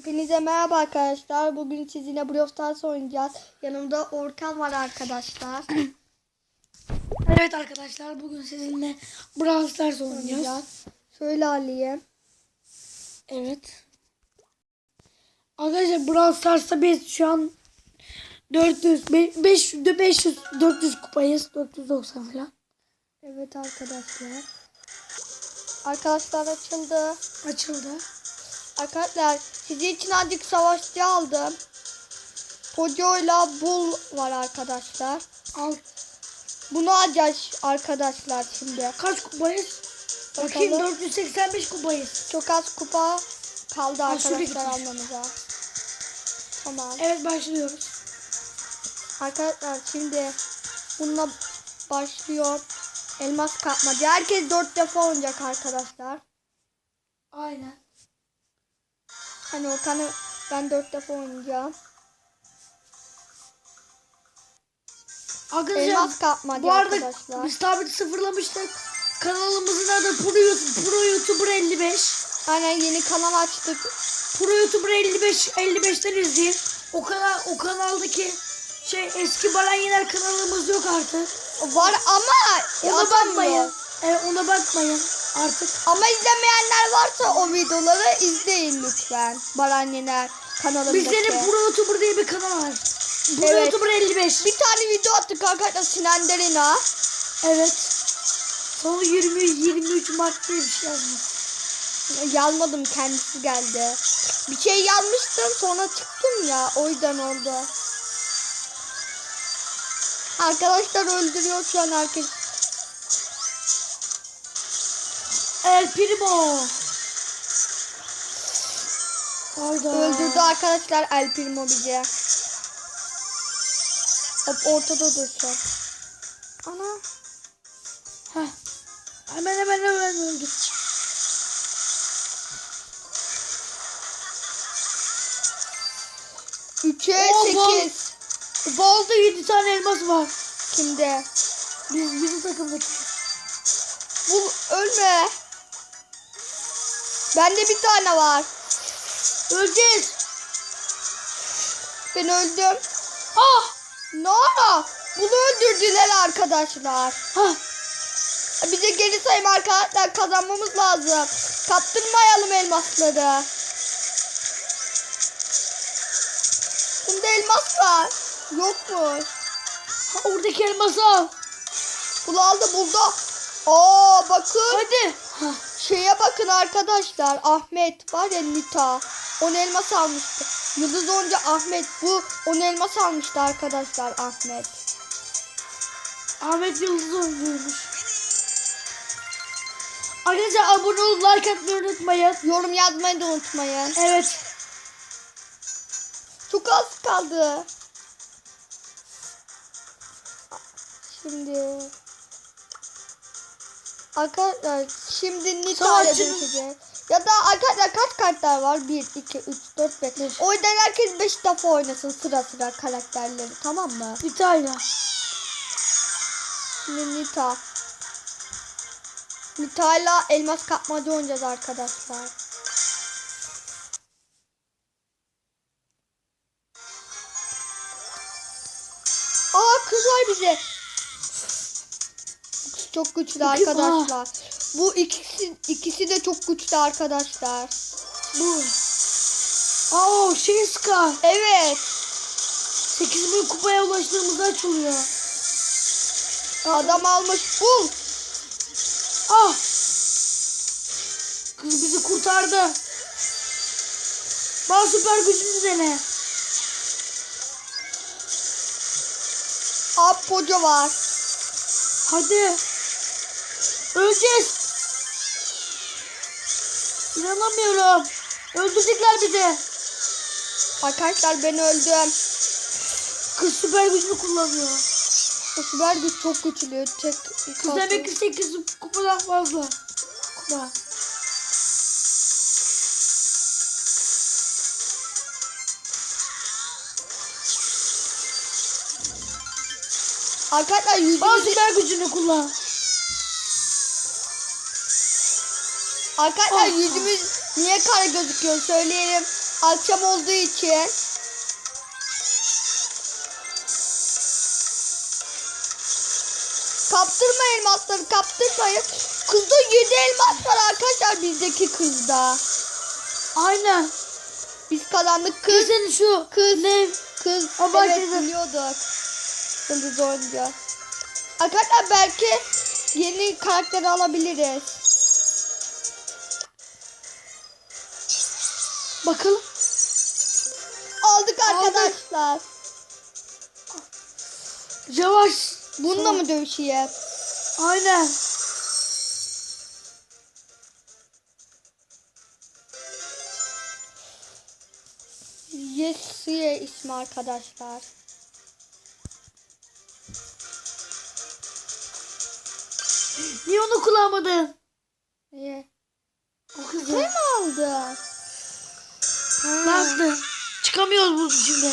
Hepinize merhaba arkadaşlar. Bugün sizinle Brawl Stars oynayacağız. Yanımda Orkan var arkadaşlar. Evet arkadaşlar bugün sizinle Brawl Stars oynayacağız. oynayacağız. Şöyle alayım. Evet. Arkadaşlar Brawl Stars'ta biz şu an 400, 500, 500, 400 kupayız. 490 falan. Evet arkadaşlar. Arkadaşlar açıldı. Açıldı. Arkadaşlar sizin için azıcık savaşçı aldım. Poco'yla Bull var arkadaşlar. Al. Bunu alacağız arkadaşlar şimdi. Kaç kupayız? Bakayım Bakalım. 485 kupayız. Çok az kupa kaldı Ha, arkadaşlar almamıza. Tamam. Evet başlıyoruz. Arkadaşlar şimdi bununla başlıyor. Elmas kapmaca. Herkes dört defa oynayacak arkadaşlar. Aynen. Hani o tane ben dört defa oynayacağım. Arkadaşlar Elmas kapmaca bu arada arkadaşlar. biz tabi sıfırlamıştık. Kanalımızın adı Pro, YouTube- Pro YouTuber 55. Aynen yeni kanal açtık. Pro YouTuber 55 55'ten izleyin. O kanal o kanaldaki şey eski Baran Yener kanalımız yok artık. Var ama Ona bakmayın. Evet ona bakmayın artık. Ama izlemeyenler varsa o videoları izleyin lütfen. Baran Yener kanalındaki. Bizlerin Pro YouTuber diye bir kanal var. Pro Evet. YouTuber 55. Bir tane video attık arkadaşlar Sinan Derina. Evet. Sonu 20 23 Mart diye bir şey yazmış. Yazmadım kendisi geldi. Bir şey yazmıştım sonra çıktım ya o yüzden oldu. Arkadaşlar öldürüyor şu an herkes. El Primo. Hayda. Öldürdü arkadaşlar El Primo bizi. Hop ortada dursun. Ana. Heh. Hemen hemen hemen öldü. Üçe Oo, bal. sekiz. Balda 7 tane elmas var. Kimde? Biz bizim takımdaki. Bu ölme. Bende bir tane var. Öleceğiz. Ben öldüm. Ah! Ne ara? Bunu öldürdüler arkadaşlar. Ha! Bize geri sayım arkadaşlar kazanmamız lazım. Kaptırmayalım elmasları. Bunda elmas var. Yok mu? ha oradaki elması al. Bunu aldı buldu. Aa bakın. Hadi. Ha. Şeye bakın arkadaşlar. Ahmet var ya Nita. On elmas almıştı. Yıldız onca Ahmet. Bu on elmas almıştı arkadaşlar Ahmet. Ahmet Yıldız oynuyormuş. Arkadaşlar abone olup like atmayı unutmayın. Yorum yazmayı da unutmayın. Evet. Çok az kaldı. Şimdi Arkadaşlar şimdi Nita ile Savaşçı- dönüşeceğiz. Ya da arkadaşlar kaç kartlar var? 1, 2, 3, 4, 5. Beş. O yüzden herkes 5 defa oynasın sıra sıra karakterleri tamam mı? Bir tane. Şimdi Nita. Nita ile elmas kapmaca oynayacağız arkadaşlar. Aa kız var bize. Çok güçlü arkadaşlar. Bu ikisi ikisi de çok güçlü arkadaşlar. Bu. Aa o şey Scar. Evet. 8000 kupaya ulaştığımızda açılıyor. Adam almış. Bul. Ah. Kız bizi kurtardı. Bana süper gücünü dene. Apoca var. Hadi. Öleceğiz. İnanamıyorum. Öldürecekler bizi. Arkadaşlar ben öldüm. Kız süper gücünü kullanıyor. O süper güç çok güçlü. Tek Kız demek ki 8 kupadan fazla. Kupa. Arkadaşlar yüzümüzü süper gücünü kullan. Arkadaşlar Oh. yüzümüz Niye kara gözüküyor söyleyelim. Akşam olduğu için. Kaptırma elmasları kaptırmayın. Kızda 7 elmas var arkadaşlar bizdeki kızda. Aynen. Biz karanlık kız. Kesin şu. Kız. Ne? Kız. Ama evet kızım. biliyorduk. Yıldız oyuncu. Arkadaşlar belki yeni karakter alabiliriz. Bakalım. Aldık arkadaşlar. Yavaş. Bununla mı dövüşeyim? Aynen. Yesiye ismi arkadaşlar. Niye onu kullanmadın? Niye? O kızı. Şey mi aldın? Yaptı? Çıkamıyoruz bu şimdi.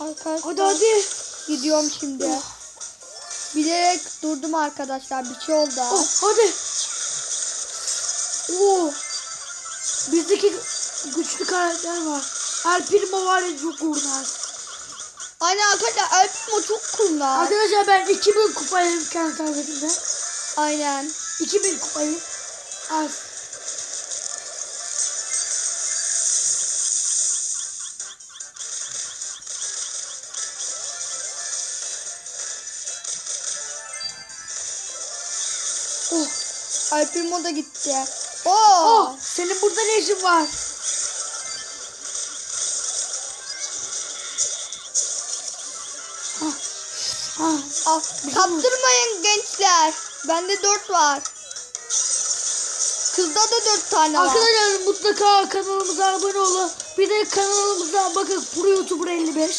Arkadaşlar Hadi hadi. gidiyorum şimdi. Bilerek durdum arkadaşlar. Bir şey oldu. Oh, hadi. Oo. Karakter var. El Primo var ya çok kurnaz. Aynen arkadaşlar Elpimo çok kurnaz. Arkadaşlar ben 2000 kupayım kendi tabletimde. Aynen. 2000 kupayım. Az. Oh. Elpimo da gitti. Oo. Oh, senin burada ne işin var? Ah. Ah, kaptırmayın gençler. Bende 4 var. Kızda da 4 tane var. Arkadaşlar mutlaka kanalımıza abone olun. Bir de kanalımıza bakın Pro YouTuber 55.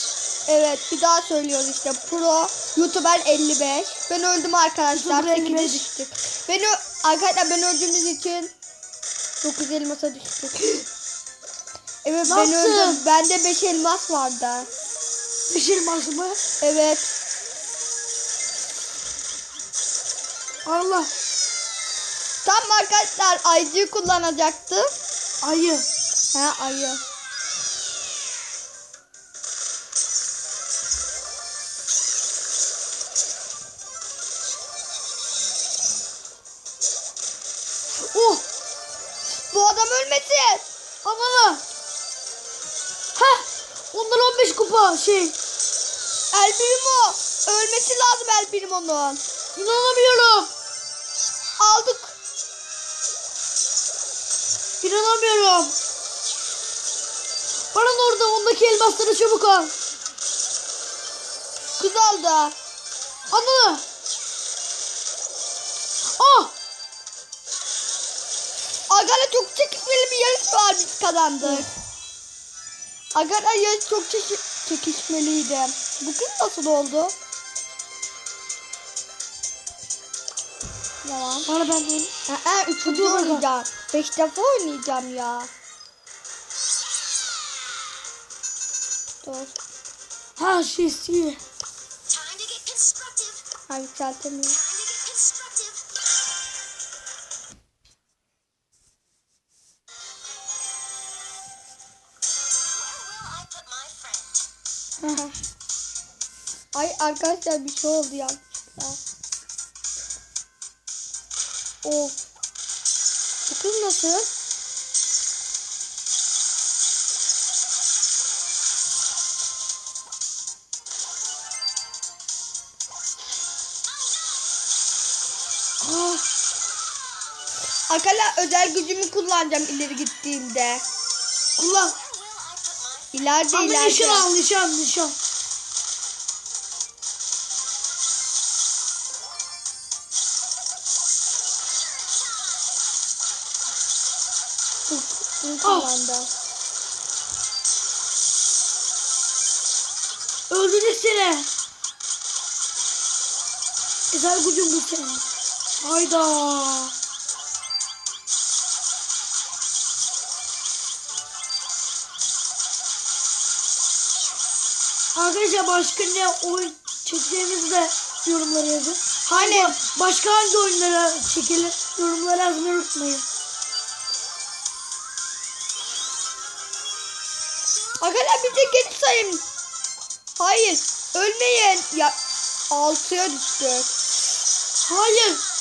Evet bir daha söylüyoruz işte Pro YouTuber 55. Ben öldüm arkadaşlar. YouTuber 8'e 55. düştük. Beni arkadaşlar ben öldüğümüz için 9 elmasa düştük. Evet ben Nasıl? öldüm. Bende 5 elmas vardı. Pişir ması mı? Evet. Allah. Tam arkadaşlar ayıcıyı kullanacaktım. Ayı. Ha ayı. Elmasları çabuk al. Kız aldı. Ananı. Oh. Agara çok çekişmeli bir yarış var biz kazandık. Agara yarış çok çeşi- çekişmeliydi. Bu kız nasıl oldu? Tamam. Bana ben bunu. Aa, üçüncü oynayacağım. Beş defa oynayacağım ya. Will I put my friend? Ay arkadaşlar bir şey oldu yanlışlıkla. Of. Bu kız nasıl? Ah. Arkadaşlar özel gücümü kullanacağım ileri gittiğimde. Kullan. İleride Ama nişan ileride. al nişan nişan. Bu- Bunu Ah. kullandım. Seni. Güzel gücüm bu senin. Hayda. Arkadaşlar başka ne oyun çekeceğimizde yorumlara yazın. Hani başka hangi oyunlara çekilir yorumlara yazmayı unutmayın. Arkadaşlar bir de geri sayayım. Hayır ölmeyin. Ya altıya düştük. Hayır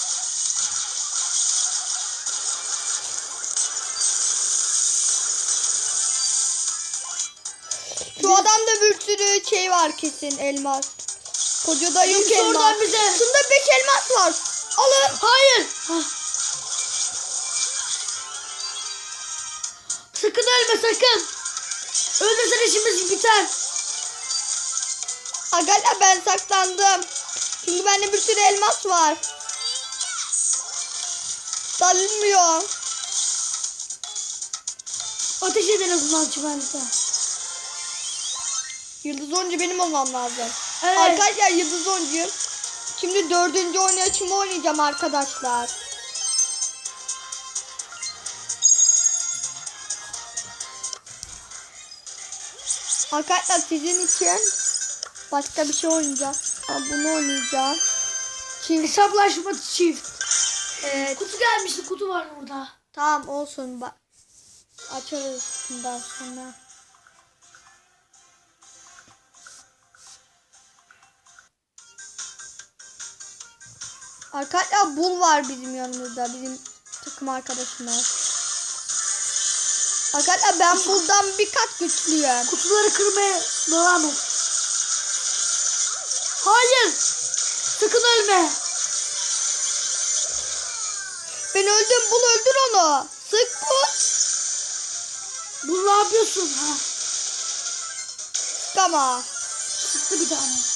Şu adamda bir sürü şey var kesin elmas. Kocada yok Birisi elmas. oradan bize- Şunda 5 elmas var. Alın. Hayır. Hah. Sakın ölme sakın. Ölmesen işimiz biter. Arkadaşlar ben saklandım. Çünkü bende bir sürü elmas var. Dalınmıyor. Ateş eder azından çimenlikte. Yıldız oyuncu benim olmam lazım. Evet. Arkadaşlar yıldız oyuncuyum. Şimdi dördüncü oynayışımı oynayacağım arkadaşlar. Arkadaşlar sizin için başka bir şey oynayacağım. Ha, bunu oynayacağım. Çift. Hesaplaşma çift. Evet. Kutu gelmişti kutu var burada. Tamam olsun bak. Açarız bundan sonra. Arkadaşlar bul var bizim yanımızda. Bizim takım arkadaşımız. Arkadaşlar ben buldan bir kat güçlüyüm. Kutuları kırmaya devam et. Hayır. Sakın ölme. Ben öldüm bul öldür onu. Sık bul. Bu ne yapıyorsun? Ha, Sık ama. sıktı bir tane.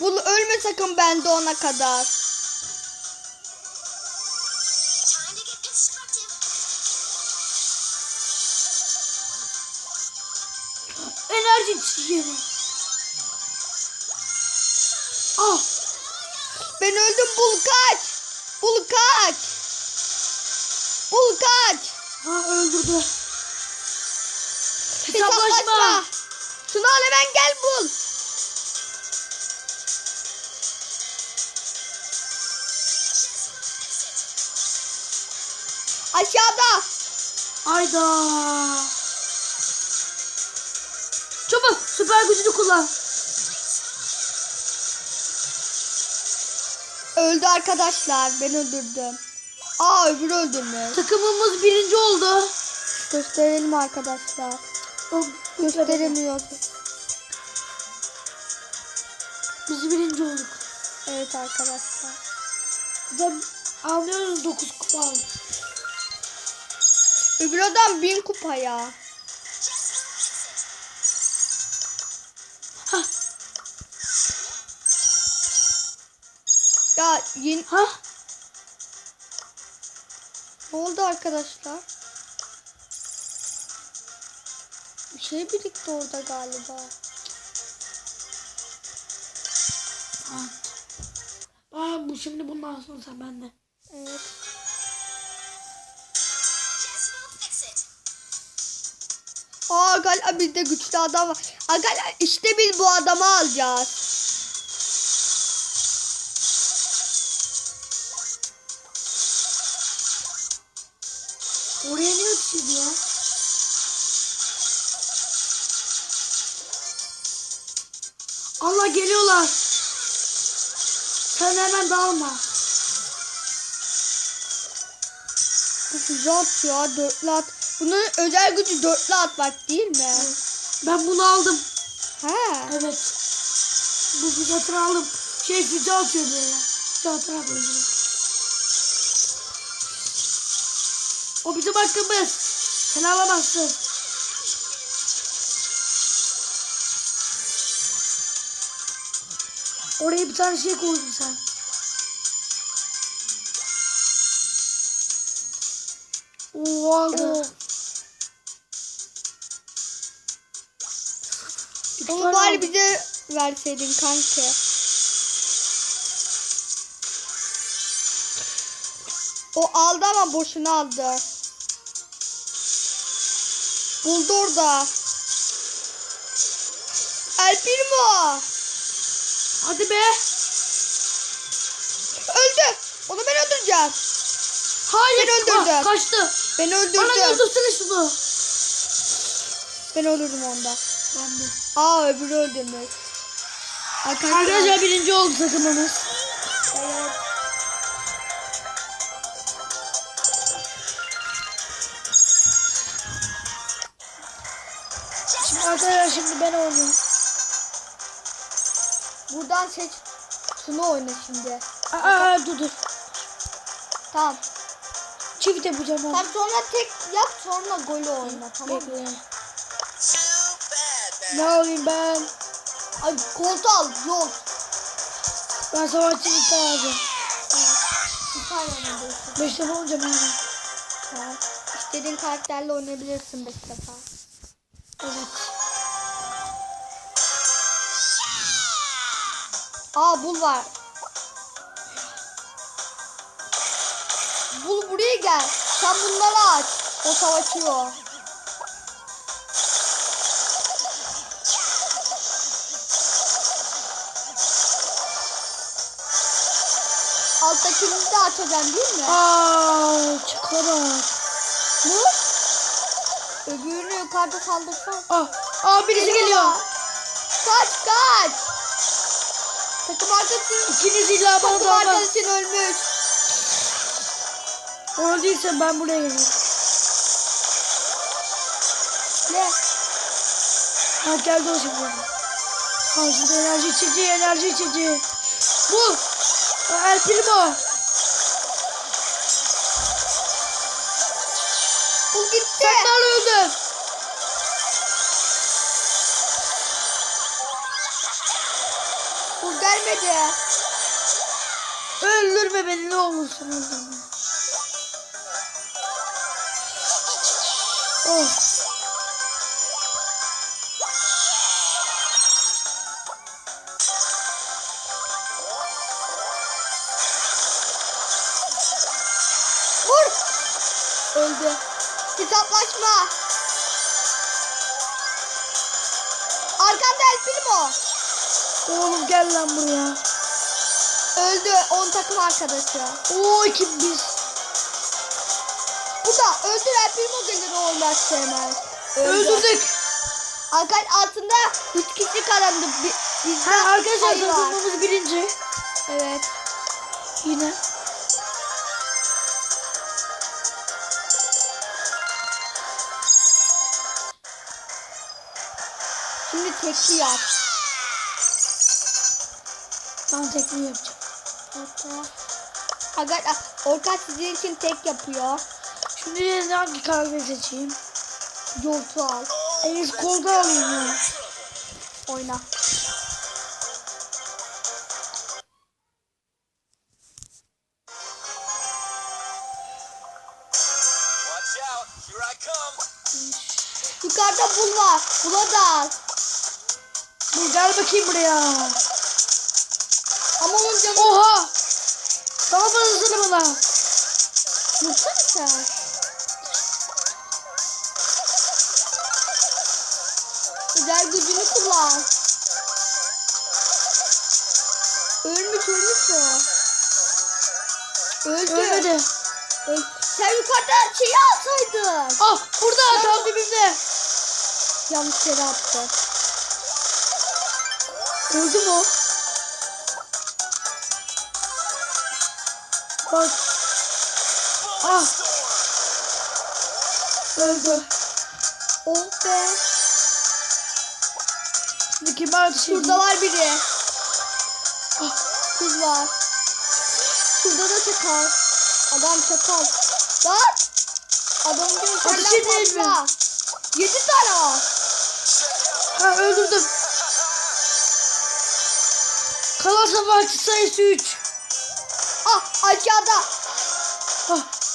Bul ölme sakın bende ona kadar. Enerji çiçeği. Al. Ben öldüm bul kaç. Bul kaç. Bul kaç. Ha öldürdü. Hesaplaşma. Hesaplaşma. Şunu al hemen gel bul. Aşağıda. Ayda. Çabuk süper gücünü kullan. Öldü arkadaşlar. Ben öldürdüm. Aa öbürü öldürmüş. Takımımız birinci oldu. Gösterelim arkadaşlar. Gösteremiyoruz. Biz birinci olduk. Evet arkadaşlar. Da anlıyoruz 9 kupa aldık. Öbür adam bin kupa ya. Hah. Ya yeni... Ha? Ne oldu arkadaşlar? Bir şey birikti orada galiba. Aa, bu şimdi bundan sonra sen bende. Evet. Aa galiba bizde güçlü adam var. Aa galiba işte biz bu adamı alacağız. Oraya ne ötüşüydü ya? Allah geliyorlar. Sen hemen dalma. Bu füze atıyor dörtlü at. Bunun özel gücü dörtlü atmak değil mi? Ben bunu aldım. He. Evet. Bu füzetini aldım. Şey füze atıyor böyle. Füze atarak öldürüyor. O bizim hakkımız. Sen alamazsın. Oraya bir tane şey koydun sen. Oo aldı. Aldı. bize verseydin kanki. O aldı ama boşuna aldı. Buldu orada. El Primo. Hadi be. Öldü. Onu ben öldüreceğim. Hayır. Ben öldürdüm. Kaçtı. Ben Bana öldürdüm. öldürsene şunu. Ben öldürdüm onda. Ben de. Aa öbürü öldürmüş. Arkadaşlar. Arkadaşlar birinci oldu takımımız. Evet. Şimdi arkadaşlar şimdi ben oynuyorum. Buradan seç. Şunu oyna şimdi. Aa dur dur. Tamam. Çift yapacağım ben. Tamam sonra tek yap sonra golü oyna tamam mı? Bekle. Ne alayım ben? Ay koltuğu al yok. Ben savaşçı bir tane alacağım. Beş defa olacağım yani. Tamam. İstediğin karakterle oynayabilirsin 5 defa. Evet. Aa bul var. Bul buraya gel. Sen bunları aç. O savaşıyor. Alttakini de açacaksın değil mi? Aa çıkarak. Bu? Öbürünü yukarıda kaldırsan. Ah, aa birisi geliyor. Kaç kaç. Takım arkadaşın, İkiniz illa bana takım dalmaz. arkadaşın ölmüş. O değilse ben buraya geliyorum. Ne? Ha geldi o şimdi. Ha şimdi enerji içeceği, enerji içeceği. Bu. El Primo. Bu gitti. De öldün. Bu gelmedi. Öldürme beni ne olursun öldürme. Oh. Gel lan buraya. Öldü. 10 takım arkadaşı. Oo iki biz. Bu da öldü El Primo gelir o olmaz. Öldü. Öldürdük. Arkadaş altında 3 kişi kalandı. Bi- Bizde Ha arkadaşlar takımımız birinci. Evet. Yine. Şimdi tekli yap. Ben tekniği yapacağım. Orta. Arkadaşlar Orkan sizin için tek yapıyor. Şimdi yine hangi karakteri seçeyim? Yoltu al. En iyisi kolda alayım. Oyna. Vursana sen. Özel gücünü kullan. Ölmüş ölmüş o. Öldü. Ölmedi. Öl- Sen yukarıda şeyi alsaydın. Ah burada tam dibimde. Yanlış yere attı. Öldü mü? Bak. Ah. Öldü. Oh be. Ateş edeyim? Şurada var biri. Ah. Kız var. Şurada da çakal. Adam çakal. Lan. Adam edelim mi? fazla. Yedi tane var. Ha öldürdüm. Kalan savaşçı sayısı 3. Ah aşağıda. Ah.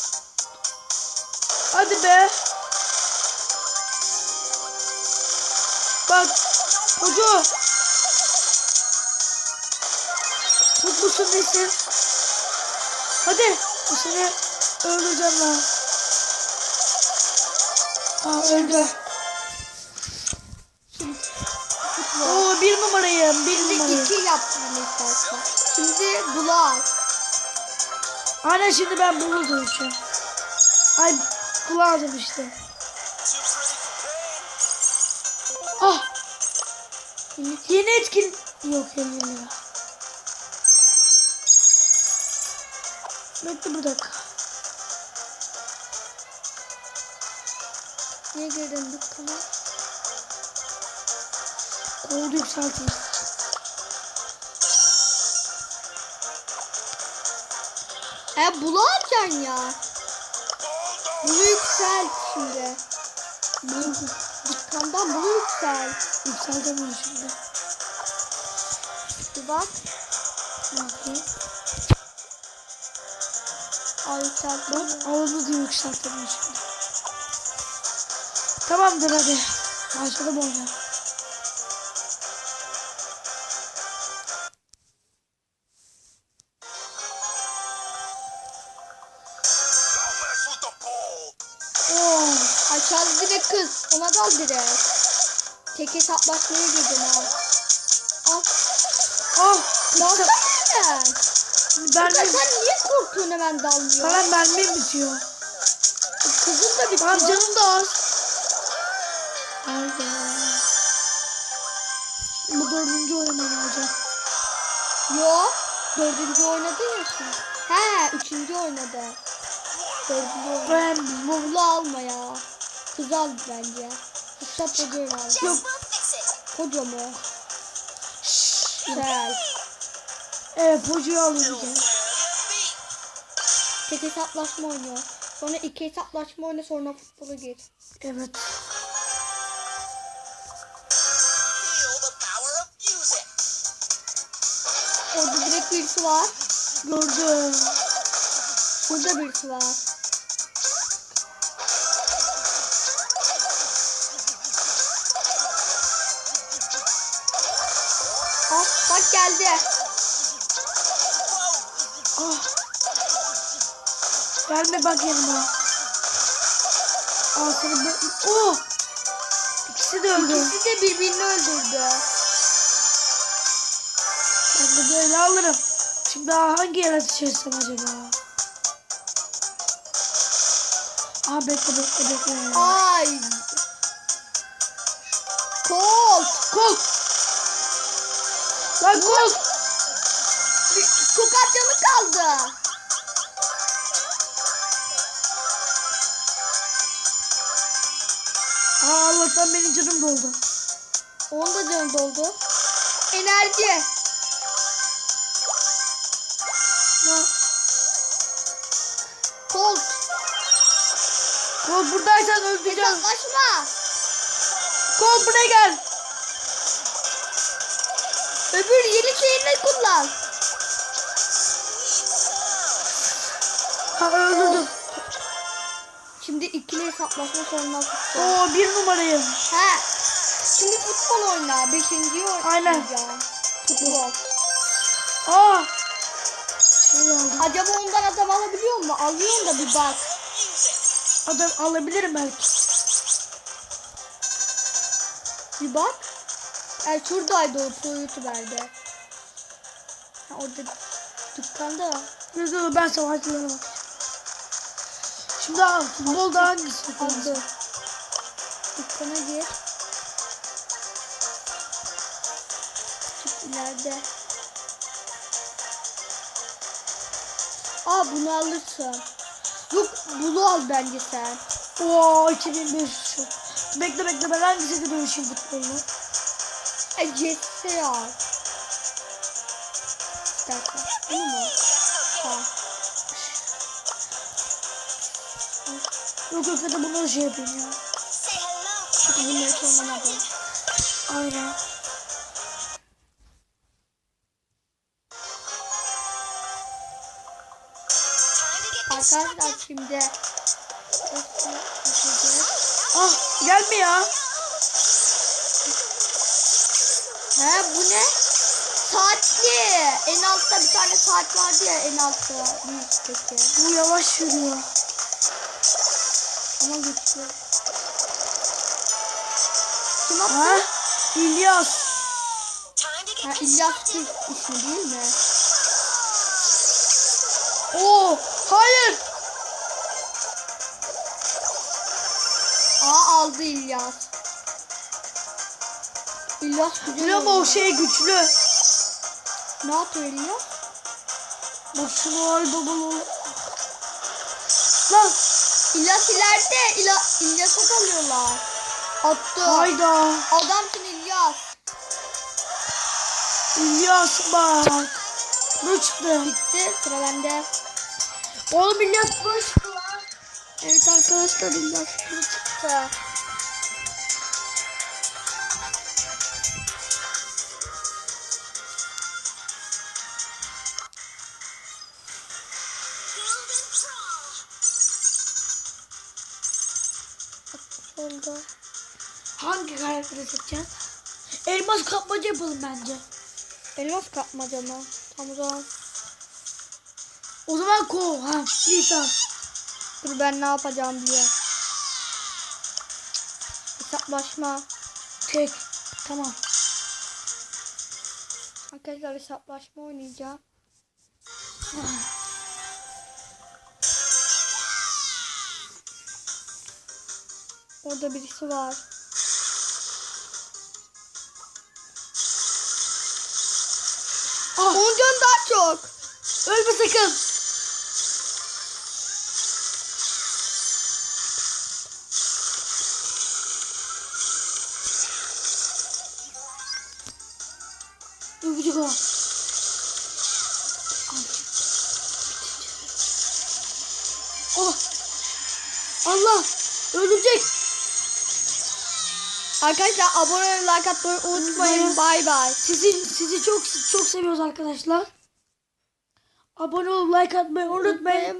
Hadi be. Bak. Hoca. Mutlusun nesin? Hadi. Seni öldüreceğim ben. Ah öldü. Oo bir numarayım. Bir Şimdi numarayım. iki yaptım istersen. Şimdi bular. Aynen şimdi ben bunu döveceğim. Ay kulağım işte. Ah yeni etkin yok elli lira. Bekle bir dakika. Niye girdin dükkana? Oldu yükselteyim. E bulu alacaksın ya. Bunu yükselt şimdi. Bunu, dükkandan bunu yükselt. Yükseltemiyorum şimdi. Bir bak. Ne yapayım? Al yükselt. Bak ağzını da yükseltemiyorum şimdi. Tamamdır hadi. Başladım oyuna. Aşağıda direkt kız. Ona dal direkt. Tek hesaplaşmaya girdin al. Al. Ah! Dalsana hemen. Ben Kızım sen niye korkuyorsun hemen dalmıyor? Falan mermim bitiyor. Kızın da bitiyor. Lan canım da az. Hayda. Bu dördüncü oynamam olacak. Yo. Dördüncü oynadın ya sen. He üçüncü oynadı. Dördüncü oynadı. Ben Bavulu alma ya. Al bence. Al. Just Yok will fix it. koca mu? Güzel. evet pocuyu alacağım. Tek hesaplaşma oynuyor. Sonra iki hesaplaşma oyna sonra futbola gir. Evet. Orada direkt birisi var. Gördüm. Burada birisi var. Gelme bak yanıma. Al seni ben... Oh! İkisi de öldü. İkisi de birbirini öldürdü. Ben de böyle alırım. Şimdi daha hangi yaratıcı çözsem acaba? Aa bekle bekle bekle. Ay. Colt. Kol! Lan kol! Bir Tokat canı kaldı. Allah'tan benim canım doldu. Onun da canı doldu. Enerji. Lan, Colt. Kol buradaysan öldüreceğim. Hesaplaşma. Kol buraya gel. Öbür yeni şeyini kullan. Ha öldürdüm. Şimdi ikili hesaplaşma futbol. Oo bir numarayım. He. Şimdi futbol oyna. Beşinciyi Aynen. oynayacağım. Futbol. Aa. Acaba ondan adam alabiliyor mu? Alıyorsun da bir bak. Adam alabilirim belki. Bir bak. E, şuradaydı o pro youtuber'de. Ha, orada dükkanda. Dur dur ben savaşçılara bak. Şimdi al. Futbolda hangisi? Aldı. Dükkana gir. Çık ileride. Aa bunu alırsın. Yok bunu al bence sen. Oo 2500. Bekle bekle ben hangisi dönüşüm futbolda? E Jesse al. Bir dakika. Bunu mu? Yok hadi bunu şey yapayım ya. Çünkü bunları hiç oynamadım. Aynen. Arkadaşlar şimdi Ah gelme ya. He bu ne? Saatli. En altta bir tane saat vardı ya en altta. Bu yavaş yürüyor. Ama. Kim attı? Ha? İlyas. Ha, İlyas Türk ismi değil mi? Oo, hayır. Aa aldı İlyas. İlyas güzel Ama o şey güçlü. Ne yapıyor İlyas? Bak şunu al babalı. İlyas ileride. İla, İlyas'a kalıyorlar. Attı. hayda. Adamsın İlyas. İlyas bak. Ne çıktı? Gitti. Sıra bende. Oğlum İlyas boş çıktı lan. Evet arkadaşlar İlyas şunu çıktı. Elmas kapmaca yapalım bence. Elmas kapmaca mı? Tam o zaman. O zaman ko. Ha, Lisa. Dur ben ne yapacağım biliyorum. Hesaplaşma. Tek. Tamam. Arkadaşlar hesaplaşma oynayacağım. Orada birisi var. Ah, Onun canı daha çok. ölme sakın. Arkadaşlar abone olmayı, like atmayı unutmayın. Bay bay. Sizi sizi çok çok seviyoruz arkadaşlar. Abone olup like atmayı unutmayın.